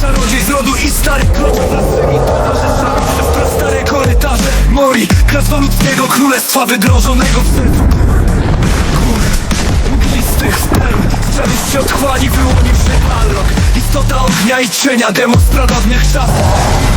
Czarodziej z rodu i stary Wraceni towarzyszami przez korytarze Mori, krasnoludzkiego królestwa wydrożonego w sercu Mglistych sperm Strzelów się otchłani wyłonił się Istota ognia i cienia Demon z pradawnych czasów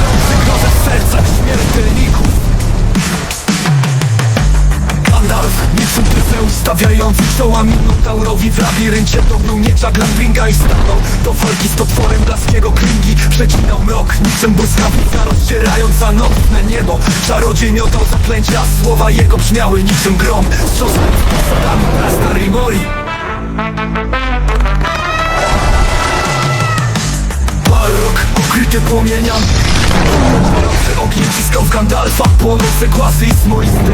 Tyzeus stawiający czoła Minotaurowi w labiryncie Dobył miecza Glamdringa i stanął Do walki z potworem blaskiego kringi Przecinał mrok, niczym błyskawica Rozdzierająca nocne niebo. Czarodziej miotał zaklęcia Słowa jego brzmiały niczym grom. Strząsając posadami na starej mori? Balrog pokryty płomieniami Gorący ogień ciskał w Gandalfa Płonące głasy i smoiste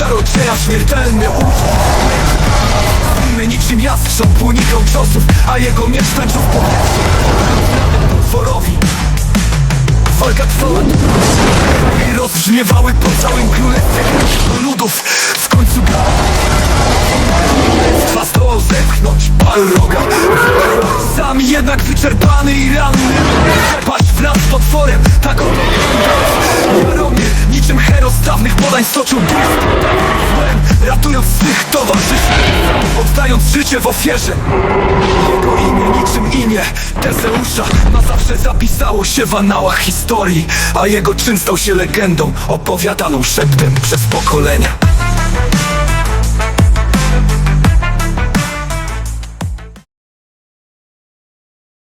czarodzieja śmiertelny Inny niczym jastrząb unikał ciosów A jego miecz tańczył w powietrzu. Potworowi. Walka trwała I rozbrzmiewały po całym królestwie ludów. W końcu Trwa zdołał zepchnąć Balroga Sam jednak wyczerpany i ranny dawnych podań stoczył Złem, Ratując swych towarzyszy Oddając życie w ofierze. Jego imię niczym imię Tezeusza Na zawsze zapisało się w anałach historii A jego czyn stał się legendą Opowiadaną szeptem przez pokolenia